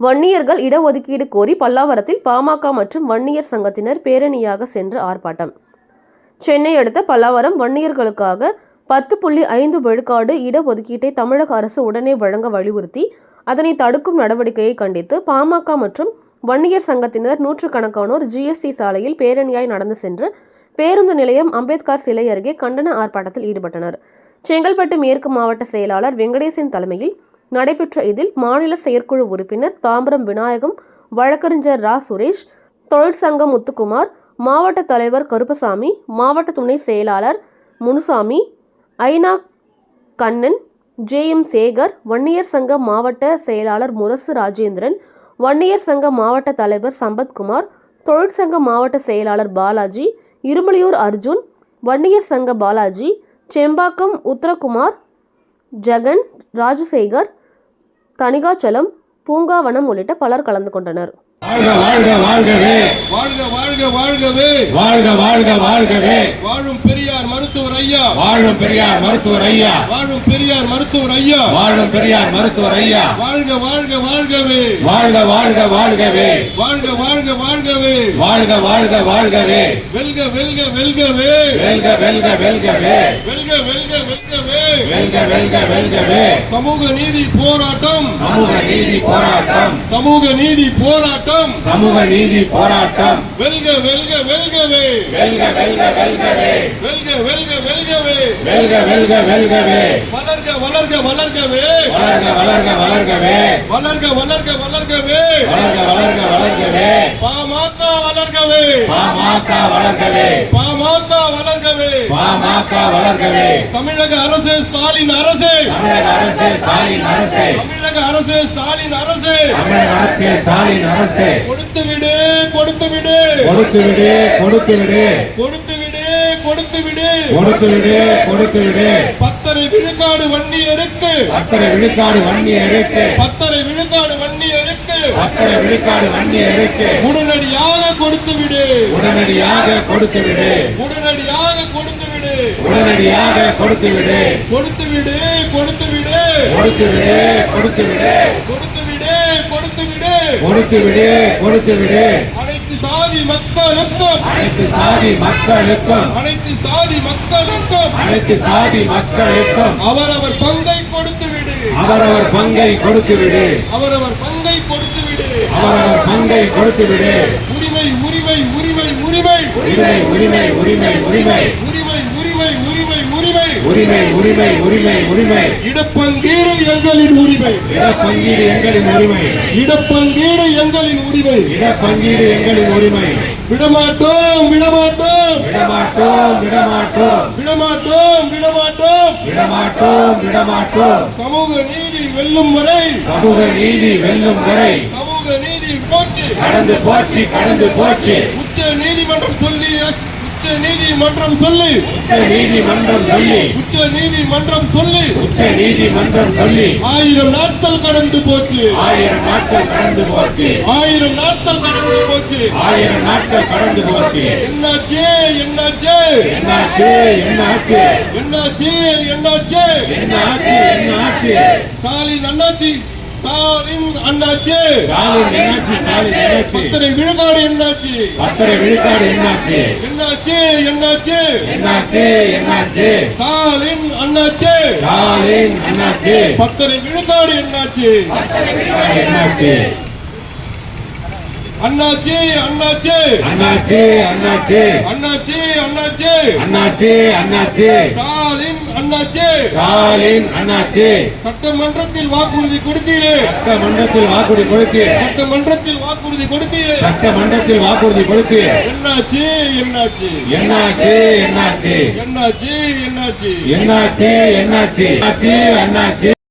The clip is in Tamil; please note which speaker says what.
Speaker 1: வன்னியர்கள் இடஒதுக்கீடு கோரி பல்லாவரத்தில் பாமக மற்றும் வன்னியர் சங்கத்தினர் பேரணியாக சென்று ஆர்ப்பாட்டம். சென்னை அடுத்த பல்லாவரம் வன்னியர்களுக்காக பத்து புள்ளி ஐந்து விழுக்காடு இடஒதுக்கீட்டை தமிழக அரசு உடனே வழங்க வலியுறுத்தி அதனை தடுக்கும் நடவடிக்கையை கண்டித்து பாமக மற்றும் வன்னியர் சங்கத்தினர் நூற்றுக்கணக்கானோர் ஜிஎஸ்டி சாலையில் பேரணியாய் நடந்து சென்று பேருந்து நிலையம் அம்பேத்கர் சிலை அருகே கண்டன ஆர்ப்பாட்டத்தில் ஈடுபட்டனர். செங்கல்பட்டு மேற்கு மாவட்ட செயலாளர் வெங்கடேசன் தலைமையில் நடைபெற்ற இதில் மாநில செயற்குழு உறுப்பினர் தாம்பரம் விநாயகம் வழக்கறிஞர் ரா. சுரேஷ் தொழிற்சங்கம் முத்துக்குமார் மாவட்ட தலைவர் கருப்பசாமி மாவட்ட துணை செயலாளர் முனுசாமி ஐநா கண்ணன் ஜே. எம். சேகர் வன்னியர் சங்க மாவட்ட செயலாளர் முரசு ராஜேந்திரன் வன்னியர் சங்க மாவட்ட தலைவர் சம்பத்குமார் தொழிற்சங்க மாவட்ட செயலாளர் பாலாஜி இருமலியூர் அர்ஜுன் வன்னியர் சங்க பாலாஜி செம்பாக்கம் உத்தரகுமார் ஜெகன் ராஜசேகர் தணிகாச்சலம் பூங்காவனம் உள்ளிட்ட பலர் கலந்து கொண்டனர்.
Speaker 2: வாழ்க வாழ்க வாழ்கவே.
Speaker 3: வாழ்க வாழ்க வாழ்கவே.
Speaker 2: வாழ்க வாழ்க வாழ்கவே.
Speaker 3: வாழும் பெரியார் மருத்துவர் ஐயா.
Speaker 2: வாழும் பெரியார் மருத்துவர் ஐயா.
Speaker 3: வாழும் பெரியார் மருத்துவர் ஐயா.
Speaker 2: வாழும் பெரியார் மருத்துவர் ஐயா.
Speaker 3: வாழ்க வாழ்க வாழ்கவே.
Speaker 2: வாழ்க வாழ்க வாழ்கவே.
Speaker 3: வாழ்க வாழ்க வாழ்கவே.
Speaker 2: வாழ்க வாழ்க வாழ்கவே.
Speaker 3: வெல்க வெல்க வெல்கவே.
Speaker 2: வெல்க வெல்க வெல்கவே.
Speaker 3: வெல்க வெல்க வெல்கவே.
Speaker 2: வெல்க வெல்க வெல்கவே.
Speaker 3: சமூக நீதி போராட்டம்.
Speaker 2: சமூக நீதி போராட்டம்.
Speaker 3: சமூக நீதி போராட்டம்.
Speaker 2: சமூக நீதி போராட்டம்.
Speaker 3: வெல்க வெல்க வெல்கவே.
Speaker 2: வெல்க வெல்க வெல்கவே.
Speaker 3: வெல்க வெல்க வெல்கவே.
Speaker 2: வெல்க வெல்க வெல்கவே.
Speaker 3: வளர்க வளர்க வளர்கவே.
Speaker 2: வளர்க வளர்க வளர்கவே.
Speaker 3: வளர்க வளர்க வளர்கவே.
Speaker 2: வளர்க வளர்க வளர்கவே.
Speaker 3: பாமக வளர்கவே.
Speaker 2: பாமக வளர்கவே.
Speaker 3: வளர்கவே
Speaker 2: பாமக வளர்கவே.
Speaker 3: தமிழக அரசு ஸ்டாலின் அரசு.
Speaker 2: தமிழக அரசு ஸ்டாலின் அரசு.
Speaker 3: தமிழக அரசு ஸ்டாலின் அரசு.
Speaker 2: தமிழக அரசு ஸ்டாலின் அரசு.
Speaker 3: கொடுத்து விடு கொடுத்து விடு.
Speaker 2: கொடுத்து விடு கொடுத்து விடு.
Speaker 3: கொடுத்து விடு கொடுத்து விடு.
Speaker 2: கொடுத்து விடு கொடுத்து விடு.
Speaker 3: பத்தரை விழுக்காடு வன்னியருக்கு
Speaker 2: அத்தனை விழுக்காடு வண்டி இருக்கு
Speaker 3: பத்தரை விழுக்காடு வன்னியருக்கு
Speaker 2: அத்தனை விழுக்காடு வண்டி இருக்கு
Speaker 3: உடனடியாக கொடுத்து விடு.
Speaker 2: உடனடியாக கொடுத்து விடு.
Speaker 3: உடனடியாக கொடுத்து விடு
Speaker 2: உடனடியாக கொடுத்து விடு
Speaker 3: கொடுத்து விடு கொடுத்து விடு
Speaker 2: கொடுத்து விடு கொடுத்து விடு
Speaker 3: கொடுத்து விடு கொடுத்து விடு
Speaker 2: கொடுத்து விடு கொடுத்து விடு
Speaker 3: அனைத்து சாதி மக்களுக்கும்.
Speaker 2: அனைத்து சாதி மக்களுக்கும்.
Speaker 3: அனைத்து சாதி மக்களுக்கும்.
Speaker 2: அனைத்து சாதி மக்களுக்கும்.
Speaker 3: அவரவர் பங்கை கொடுத்து விடு
Speaker 2: அவரவர் பங்கை கொடுத்து விடு
Speaker 3: அவரவர் பங்கை கொடுத்து விடு
Speaker 2: அவரவர் பங்கை கொடுத்து விடு
Speaker 3: உரிமை உரிமை உரிமை உரிமை
Speaker 2: உரிமை உரிமை உரிமை. உரிமை
Speaker 3: உரிமை உரிமை உரிமை. உரிமை
Speaker 2: உரிமை உரிமை உரிமை.
Speaker 3: இடப்பங்கீடு எங்களின் உரிமை.
Speaker 2: இடப்பங்கீடு எங்களின் உரிமை.
Speaker 3: இடப்பங்கீடு எங்களின் உரிமை.
Speaker 2: இடப்பங்கீடு எங்களின் உரிமை.
Speaker 3: விடமாட்டோம் விடமாட்டோம்.
Speaker 2: விடமாட்டோம் விடமாட்டோம்.
Speaker 3: விடமாட்டோம் விடமாட்டோம்.
Speaker 2: விடமாட்டோம் விடமாட்டோம்.
Speaker 3: சமூக நீதி வெல்லும் வரை.
Speaker 2: சமூக நீதி வெல்லும் வரை.
Speaker 3: சமூக நீதி போச்சு
Speaker 2: கடந்து போச்சு கடந்து போச்சு
Speaker 3: உச்ச நீதிமன்றம் சொல்லி.
Speaker 2: உச்ச நீதிமன்றம் சொல்லி.
Speaker 3: உச்ச நீதிமன்றம் சொல்லி.
Speaker 2: உச்ச நீதிமன்றம் சொல்லி.
Speaker 3: ஆயிரம் நாட்கள் கடந்து போச்சு.
Speaker 2: ஆயிரம் நாட்கள் கடந்து போச்சு.
Speaker 3: ஆயிரம் நாட்கள் கடந்து போச்சு.
Speaker 2: ஆயிரம் நாட்கள் கடந்து போச்சு.
Speaker 3: என்னாச்சு? என்னாச்சு?
Speaker 2: என்னாச்சு? என்னாச்சு?
Speaker 3: என்னாச்சு? என்னாச்சு?
Speaker 2: என்னாச்சு? என்னாச்சு?
Speaker 3: ஸ்டாலின் அண்ணாச்சி. ஸ்டாலின் அண்ணாச்சி
Speaker 2: ஸ்டாலின் என்னாச்சு? ஸ்டாலின் என்னாச்சு?
Speaker 3: பத்தரை விழுக்காடு என்னாச்சு?
Speaker 2: பத்தரை விழுக்காடு என்னாச்சு?
Speaker 3: என்னாச்சு? என்னாச்சு?
Speaker 2: என்னாச்சு? என்னாச்சு?
Speaker 3: ஸ்டாலின் அண்ணாச்சி
Speaker 2: ஸ்டாலின் என்னாச்சு?
Speaker 3: பத்தரை விழுக்காடு என்னாச்சு?
Speaker 2: பத்தரை விழுக்காடு என்னாச்சு?
Speaker 3: அண்ணாச்சி அண்ணாச்சி.
Speaker 2: அண்ணாச்சு அண்ணாச்சு.
Speaker 3: அண்ணாச்சி அண்ணாச்சி.
Speaker 2: அண்ணாச்சு அண்ணாச்சு.
Speaker 3: ஸ்டாலின் அண்ணாச்சி.
Speaker 2: ஸ்டாலின் அண்ணாச்சு.
Speaker 3: சட்டமன்றத்தில் வாக்குறுதி கொடுத்தீரே.
Speaker 2: சட்டமன்றத்தில் வாக்குறுதி கொடுத்து.
Speaker 3: சட்டமன்றத்தில் வாக்குறுதி கொடுத்தீரே.
Speaker 2: சட்டமன்றத்தில் வாக்குறுதி கொடுத்து.
Speaker 3: என்னாச்சு என்னாச்சு?
Speaker 2: என்னாச்சு என்னாச்சு?
Speaker 3: என்னாச்சு என்னாச்சு?
Speaker 2: என்னாச்சு என்னாச்சு? என்னாச்சு அண்ணாச்சு